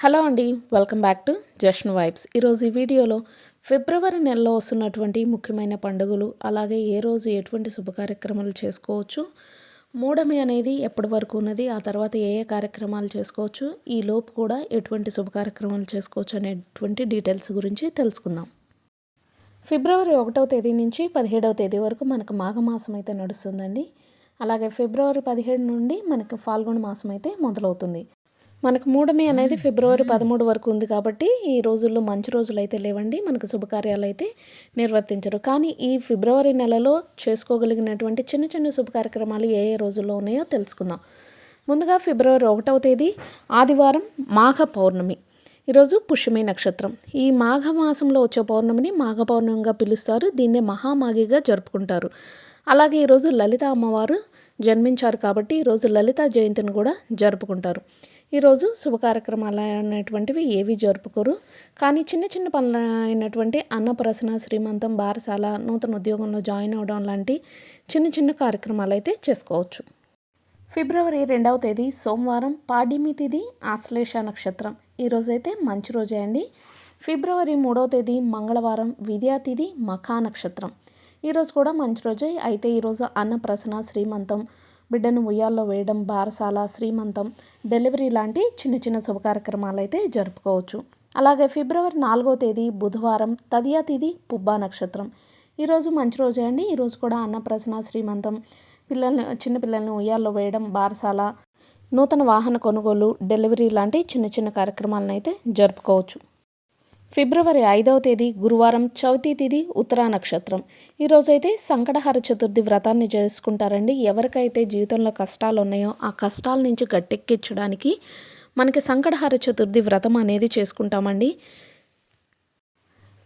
Hello అండి welcome back to Jashan vibes. ఈరోజు ఈ వీడియోలో ఫిబ్రవరి నెలలో వస్తున్నటువంటి ముఖ్యమైన పండుగలు అలాగే ఏ రోజు ఎటువంటి శుభ కార్యక్రమాలు చేసుకోవచ్చు మూడమి అనేది ఎప్పటి వరకు ఉన్నది ఆ తర్వాత ఏ ఏ కార్యక్రమాలు చేసుకోవచ్చు ఈ లోపు కూడా ఎటువంటి శుభ కార్యక్రమాలు చేసుకోవచ్చు అనేటువంటి డీటెయిల్స్ గురించి తెలుసుకుందాం. ఫిబ్రవరి ఒకటవ తేదీ నుంచి పదిహేడవ తేదీ వరకు మనకు మాఘమాసం అయితే నడుస్తుందండి. అలాగే ఫిబ్రవరి పదిహేడు నుండి మనకు ఫాల్గుణ మాసం అయితే మొదలవుతుంది. మనకు మూడమి అనేది ఫిబ్రవరి పదమూడు వరకు ఉంది కాబట్టి ఈ రోజుల్లో మంచి రోజులు అయితే లేవండి. మనకు శుభకార్యాలు అయితే నిర్వర్తించరు. కానీ ఈ ఫిబ్రవరి నెలలో చేసుకోగలిగినటువంటి చిన్న చిన్న శుభ కార్యక్రమాలు ఏ ఏ రోజుల్లో ఉన్నాయో తెలుసుకుందాం. ముందుగా ఫిబ్రవరి ఒకటవ తేదీ ఆదివారం మాఘ పౌర్ణమి. ఈరోజు పుష్యమి నక్షత్రం. ఈ మాఘ మాసంలో వచ్చే పౌర్ణమిని మాఘ పౌర్ణమిగా పిలుస్తారు. దీన్నే మహామాఘిగా జరుపుకుంటారు. అలాగే ఈరోజు లలిత అమ్మవారు జన్మించారు కాబట్టి ఈరోజు లలిత జయంతిని కూడా జరుపుకుంటారు. ఈరోజు శుభ కార్యక్రమాలు అనేటువంటివి ఏవి జరుపుకోరు. కానీ చిన్న చిన్న పనులు అయినటువంటి అన్నప్రసన శ్రీమంతం బారసాల నూతన ఉద్యోగంలో జాయిన్ అవడం లాంటి చిన్న చిన్న కార్యక్రమాలు అయితే చేసుకోవచ్చు. ఫిబ్రవరి రెండవ తేదీ సోమవారం పాడ్యమి తిథి ఆశ్లేష నక్షత్రం. ఈరోజైతే మంచి రోజే అండి. ఫిబ్రవరి మూడవ తేదీ మంగళవారం విద్యాతిథి మఖా నక్షత్రం. ఈరోజు కూడా మంచి రోజే. అయితే ఈరోజు అన్నప్రసన శ్రీమంతం బిడ్డను ఉయ్యాల్లో వేయడం బారసాల శ్రీమంతం డెలివరీ లాంటి చిన్న చిన్న శుభ కార్యక్రమాలు అయితే జరుపుకోవచ్చు. అలాగే ఫిబ్రవరి నాలుగో తేదీ బుధవారం తదియా తేదీ పుబ్బా నక్షత్రం. ఈరోజు మంచి రోజే అండి. ఈరోజు కూడా అన్నప్రసన శ్రీమంతం పిల్లల్ని చిన్నపిల్లల్ని ఉయ్యాల్లో వేయడం బారసాల నూతన వాహన కొనుగోలు డెలివరీ లాంటి చిన్న చిన్న కార్యక్రమాలను అయితే జరుపుకోవచ్చు. ఫిబ్రవరి ఐదవ తేదీ గురువారం చవితి తిథి ఉత్తరా నక్షత్రం. ఈరోజైతే సంకటహార చతుర్థి వ్రతాన్ని చేసుకుంటారండి. ఎవరికైతే జీవితంలో కష్టాలు ఉన్నాయో ఆ కష్టాల నుంచి గట్టెక్కించడానికి మనకి సంకటహార చతుర్థి వ్రతం అనేది చేసుకుంటామండి.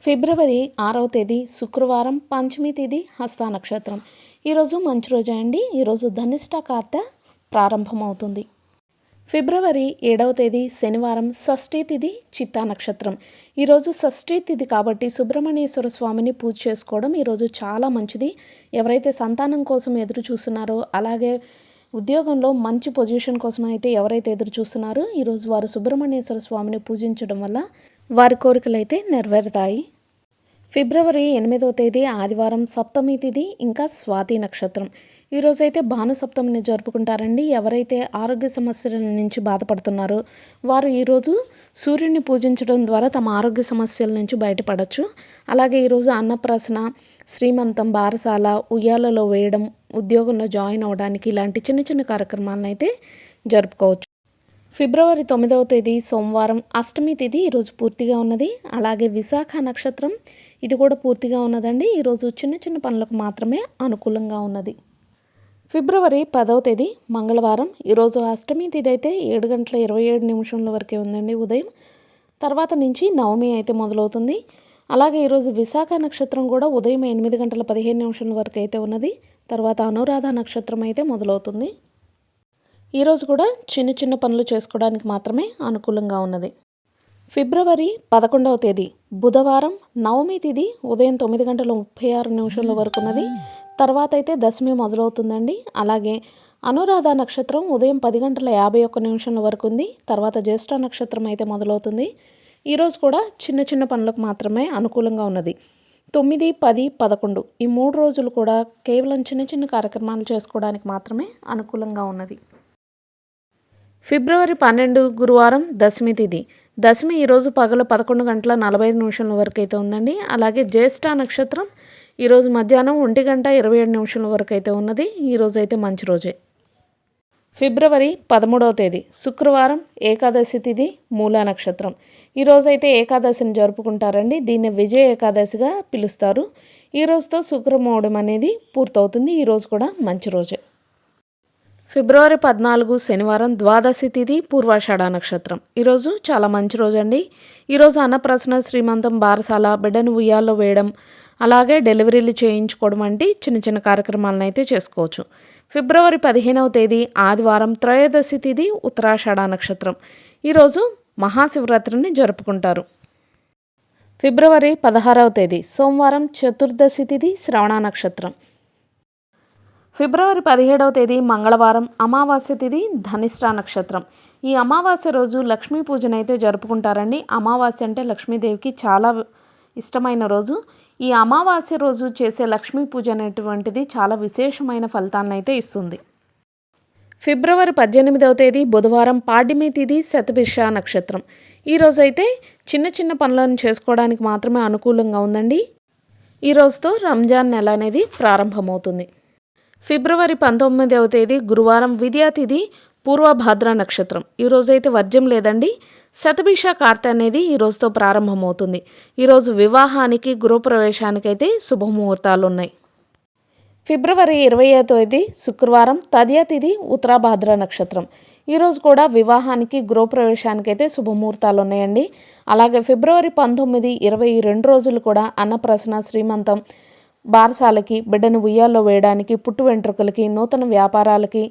ఫిబ్రవరి ఆరవ తేదీ శుక్రవారం పంచమి తేదీ హస్త నక్షత్రం. ఈరోజు మంచి రోజే అండి. ఈరోజు ధనిష్ట కార్త ప్రారంభమవుతుంది. ఫిబ్రవరి ఏడవ తేదీ శనివారం షష్ఠీ తిథి చిత్తా నక్షత్రం. ఈరోజు షష్ఠీ తిథి కాబట్టి సుబ్రహ్మణ్యేశ్వర స్వామిని పూజ చేసుకోవడం ఈరోజు చాలా మంచిది. ఎవరైతే సంతానం కోసం ఎదురు చూస్తున్నారో అలాగే ఉద్యోగంలో మంచి పొజిషన్ కోసం అయితే ఎవరైతే ఎదురు చూస్తున్నారో ఈరోజు వారు సుబ్రహ్మణ్యేశ్వర స్వామిని పూజించడం వల్ల వారి కోరికలు అయితే నెరవేరుతాయి. ఫిబ్రవరి ఎనిమిదవ తేదీ ఆదివారం సప్తమి తిథి ఇంకా స్వాతి నక్షత్రం. ఈరోజైతే భానుసప్తమిని జరుపుకుంటారండి. ఎవరైతే ఆరోగ్య సమస్యల నుంచి బాధపడుతున్నారో వారు ఈరోజు సూర్యుని పూజించడం ద్వారా తమ ఆరోగ్య సమస్యల నుంచి బయటపడవచ్చు అలాగే ఈరోజు అన్నప్రాసన శ్రీమంతం బారసాల ఉయ్యాలలో వేయడం ఉద్యోగంలో జాయిన్ అవ్వడానికి ఇలాంటి చిన్న చిన్న కార్యక్రమాలను అయితే జరుపుకోవచ్చు. ఫిబ్రవరి తొమ్మిదవ తేదీ సోమవారం అష్టమి తేదీ ఈరోజు పూర్తిగా ఉన్నది. అలాగే విశాఖ నక్షత్రం ఇది కూడా పూర్తిగా ఉన్నదండి. ఈరోజు చిన్న చిన్న పనులకు మాత్రమే అనుకూలంగా ఉన్నది. ఫిబ్రవరి పదవ తేదీ మంగళవారం. ఈరోజు అష్టమి తేదీ అయితే ఏడు గంటల ఇరవై ఏడు నిమిషంల వరకే ఉందండి ఉదయం. తర్వాత నుంచి నవమి అయితే మొదలవుతుంది. అలాగే ఈరోజు విశాఖ నక్షత్రం కూడా ఉదయం ఎనిమిది గంటల పదిహేను నిమిషాల వరకు అయితే ఉన్నది. తర్వాత అనురాధ నక్షత్రం అయితే మొదలవుతుంది. ఈరోజు కూడా చిన్న చిన్న పనులు చేసుకోవడానికి మాత్రమే అనుకూలంగా ఉన్నది. ఫిబ్రవరి పదకొండవ తేదీ బుధవారం. నవమి తేదీ ఉదయం తొమ్మిది గంటల ముప్పై ఆరు నిమిషాల వరకు ఉన్నది. తర్వాత అయితే దశమి మొదలవుతుందండి. అలాగే అనురాధ నక్షత్రం ఉదయం పది గంటల యాభై ఒక్క నిమిషాల వరకు ఉంది. తర్వాత జ్యేష్ఠ నక్షత్రం అయితే మొదలవుతుంది. ఈరోజు కూడా చిన్న చిన్న పనులకు మాత్రమే అనుకూలంగా ఉన్నది. తొమ్మిది పది పదకొండు ఈ మూడు రోజులు కూడా కేవలం చిన్న చిన్న కార్యక్రమాలు చేసుకోవడానికి మాత్రమే అనుకూలంగా ఉన్నది. ఫిబ్రవరి పన్నెండు గురువారం దశమి తిథి దశమి ఈరోజు పగలు పదకొండు గంటల నలభై ఐదు నిమిషాల వరకు అయితే ఉందండి. అలాగే జ్యేష్ఠ నక్షత్రం ఈరోజు మధ్యాహ్నం ఒంటి గంట ఇరవై ఏడు నిమిషాల వరకు అయితే ఉన్నది. ఈరోజు అయితే మంచి రోజే. ఫిబ్రవరి పదమూడవ తేదీ శుక్రవారం ఏకాదశి తిథి మూలా నక్షత్రం. ఈరోజైతే ఏకాదశిని జరుపుకుంటారండి. దీన్ని విజయ ఏకాదశిగా పిలుస్తారు. ఈ రోజుతో అనేది పూర్తవుతుంది. ఈరోజు కూడా మంచి రోజే. ఫిబ్రవరి పద్నాలుగు శనివారం ద్వాదశి తిథి పూర్వాషాఢ నక్షత్రం. ఈరోజు చాలా మంచి రోజు అండి ఈరోజు అన్నప్రసన శ్రీమంతం బారసాల బిడ్డను ఉయ్యాల్లో వేయడం అలాగే డెలివరీలు చేయించుకోవడం వంటి చిన్న చిన్న కార్యక్రమాలను అయితే చేసుకోవచ్చు. ఫిబ్రవరి పదిహేనవ తేదీ ఆదివారం త్రయోదశి తిథి ఉత్తరాషాఢ నక్షత్రం. ఈరోజు మహాశివరాత్రిని జరుపుకుంటారు. ఫిబ్రవరి పదహారవ తేదీ సోమవారం చతుర్దశి తిథి శ్రవణ నక్షత్రం. ఫిబ్రవరి పదిహేడవ తేదీ మంగళవారం అమావాస్య తిథి ధనిష్ట నక్షత్రం. ఈ అమావాస్య రోజు లక్ష్మీ పూజనైతే అయితే జరుపుకుంటారండి. అమావాస్య అంటే లక్ష్మీదేవికి చాలా ఇష్టమైన రోజు. ఈ అమావాస్య రోజు చేసే లక్ష్మీ పూజ అనేటువంటిది చాలా విశేషమైన ఫలితాలను అయితే ఇస్తుంది. ఫిబ్రవరి పద్దెనిమిదవ తేదీ బుధవారం పాడ్యమి తిథి శతభిష నక్షత్రం. ఈ రోజైతే చిన్న చిన్న పనులను చేసుకోవడానికి మాత్రమే అనుకూలంగా ఉందండి. ఈ రోజుతో రంజాన్ నెల అనేది ప్రారంభమవుతుంది. ఫిబ్రవరి పంతొమ్మిదవ తేదీ గురువారం విద్యాతిథి పూర్వభాద్ర నక్షత్రం. ఈ రోజైతే వర్జ్యం లేదండి. శతభిష కార్త అనేది ఈ రోజుతో ప్రారంభమవుతుంది. ఈరోజు వివాహానికి గృహప్రవేశానికైతే శుభముహూర్తాలు ఉన్నాయి. ఫిబ్రవరి ఇరవై తేదీ శుక్రవారం తదియ తిథి ఉత్తరాభాద్ర నక్షత్రం. ఈరోజు కూడా వివాహానికి గృహప్రవేశానికి అయితే శుభముహూర్తాలు ఉన్నాయండి. అలాగే ఫిబ్రవరి పంతొమ్మిది ఇరవై రెండు రోజులు కూడా అన్నప్రసన శ్రీమంతం బారసాలకి బిడ్డను ఉయ్యాల్లో వేయడానికి పుట్టు వెంట్రుకలకి నూతన వ్యాపారాలకి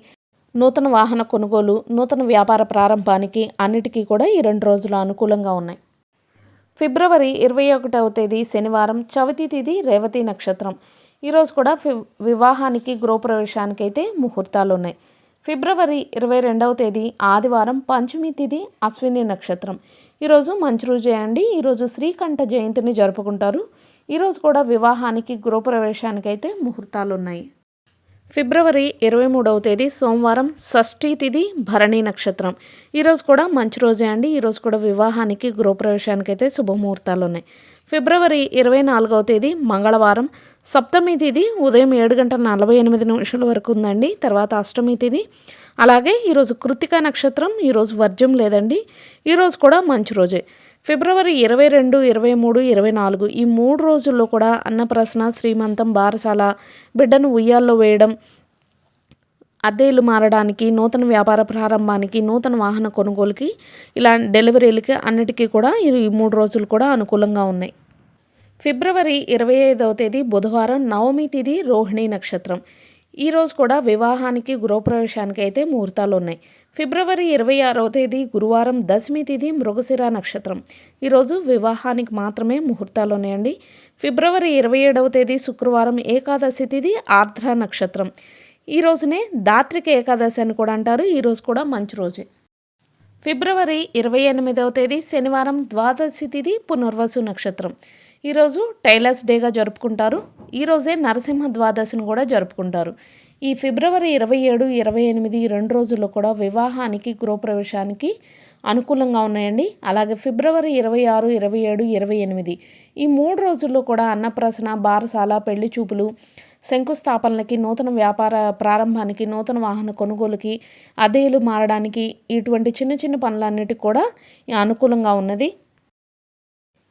నూతన వాహన కొనుగోలు నూతన వ్యాపార ప్రారంభానికి అన్నిటికీ కూడా ఈ రెండు రోజులు అనుకూలంగా ఉన్నాయి. ఫిబ్రవరి ఇరవై ఒకటవ తేదీ శనివారం చవితి తేదీ రేవతి నక్షత్రం. ఈరోజు కూడా ఫి వివాహానికి గృహప్రవేశానికి అయితే ముహూర్తాలు ఉన్నాయి ఫిబ్రవరి ఇరవై రెండవ తేదీ ఆదివారం పంచమి తిథి అశ్విని నక్షత్రం. ఈరోజు మంచి రోజే అండి ఈరోజు శ్రీకంఠ జయంతిని జరుపుకుంటారు. ఈరోజు కూడా వివాహానికి గృహప్రవేశానికి అయితే ముహూర్తాలు ఉన్నాయి ఫిబ్రవరి ఇరవై మూడవ తేదీ సోమవారం షష్ఠీ తిథి భరణి నక్షత్రం. ఈరోజు కూడా మంచి రోజే అండి. ఈరోజు కూడా వివాహానికి గృహప్రవేశానికి అయితే శుభముహూర్తాలు ఉన్నాయి. ఫిబ్రవరి ఇరవై నాలుగవ తేదీ మంగళవారం. సప్తమి తిథి ఉదయం ఏడు గంటల నలభై ఎనిమిది నిమిషాల వరకు ఉందండి. తర్వాత అష్టమి తిథి అలాగే ఈరోజు కృతికా నక్షత్రం ఈరోజు వర్జ్యం లేదండి. ఈరోజు కూడా మంచి రోజే. ఫిబ్రవరి ఇరవై రెండు ఇరవై మూడు ఇరవై నాలుగు ఈ మూడు రోజుల్లో కూడా అన్నప్రసన శ్రీమంతం బారసాల బిడ్డను ఉయ్యాల్లో వేయడం అద్దెలు మారడానికి నూతన వ్యాపార ప్రారంభానికి నూతన వాహన కొనుగోలుకి ఇలా డెలివరీలకి అన్నిటికీ కూడా ఈ మూడు రోజులు కూడా అనుకూలంగా ఉన్నాయి. ఫిబ్రవరి ఇరవై ఐదవ తేదీ బుధవారం నవమి తిథి రోహిణి నక్షత్రం. ఈరోజు కూడా వివాహానికి గృహప్రవేశానికి అయితే ముహూర్తాలు ఉన్నాయి. ఫిబ్రవరి ఇరవై ఆరవ తేదీ గురువారం దశమి తిథి మృగశిర నక్షత్రం. ఈరోజు వివాహానికి మాత్రమే ముహూర్తాలు ఉన్నాయండి. ఫిబ్రవరి ఇరవై ఏడవ తేదీ శుక్రవారం ఏకాదశి తిథి ఆర్ద్ర నక్షత్రం. ఈ రోజునే దాత్రిక ఏకాదశి అని కూడా అంటారు. ఈరోజు కూడా మంచి రోజే. ఫిబ్రవరి ఇరవై ఎనిమిదవ తేదీ శనివారం ద్వాదశి తిథి పునర్వసు నక్షత్రం. ఈరోజు టైలర్స్ డేగా జరుపుకుంటారు. ఈరోజే నరసింహ ద్వాదశిని కూడా జరుపుకుంటారు. ఈ ఫిబ్రవరి ఇరవై ఏడు ఇరవై ఎనిమిది రెండు రోజుల్లో కూడా వివాహానికి గృహప్రవేశానికి అనుకూలంగా ఉన్నాయండి. అలాగే ఫిబ్రవరి ఇరవై ఆరు ఇరవై ఏడు ఇరవై ఎనిమిది ఈ మూడు రోజుల్లో కూడా అన్నప్రసన బారసాల పెళ్ళి చూపులు శంకుస్థాపనలకి నూతన వ్యాపార ప్రారంభానికి నూతన వాహన కొనుగోలుకి అదేలు మారడానికి ఇటువంటి చిన్న చిన్న పనులన్నిటికి కూడా అనుకూలంగా ఉన్నది.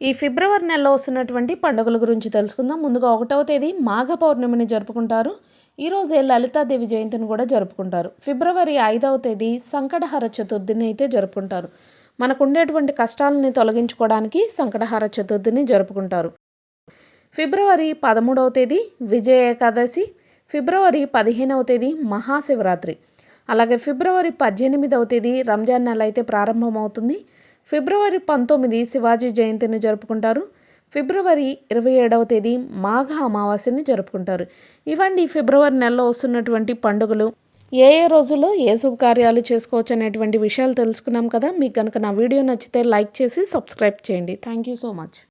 ఈ ఫిబ్రవరి నెలలో వస్తున్నటువంటి పండుగల గురించి తెలుసుకుందాం. ముందుగా ఒకటవ తేదీ మాఘ పౌర్ణమిని జరుపుకుంటారు ఈరోజే లలితాదేవి జయంతిని కూడా జరుపుకుంటారు. ఫిబ్రవరి ఐదవ తేదీ సంకటహర చతుర్థిని అయితే జరుపుకుంటారు. మనకు ఉండేటువంటి కష్టాలని తొలగించుకోవడానికి సంకటహార చతుర్థిని జరుపుకుంటారు. ఫిబ్రవరి పదమూడవ తేదీ విజయ ఏకాదశి ఫిబ్రవరి పదిహేనవ తేదీ మహాశివరాత్రి. అలాగే ఫిబ్రవరి పద్దెనిమిదవ తేదీ రంజాన్ నెల అయితే ప్రారంభమవుతుంది. ఫిబ్రవరి పంతొమ్మిది శివాజీ జయంతిని జరుపుకుంటారు. ఫిబ్రవరి ఇరవై ఏడవ తేదీ మాఘ అమావాస్యని జరుపుకుంటారు. ఇవండి ఫిబ్రవరి నెలలో వస్తున్నటువంటి పండుగలు. ఏ ఏ రోజుల్లో ఏ శుభకార్యాలు చేసుకోవచ్చు అనేటువంటి విషయాలు తెలుసుకున్నాం కదా. మీకు కనుక నా వీడియో నచ్చితే లైక్ చేసి సబ్స్క్రైబ్ చేయండి. Thank you so much.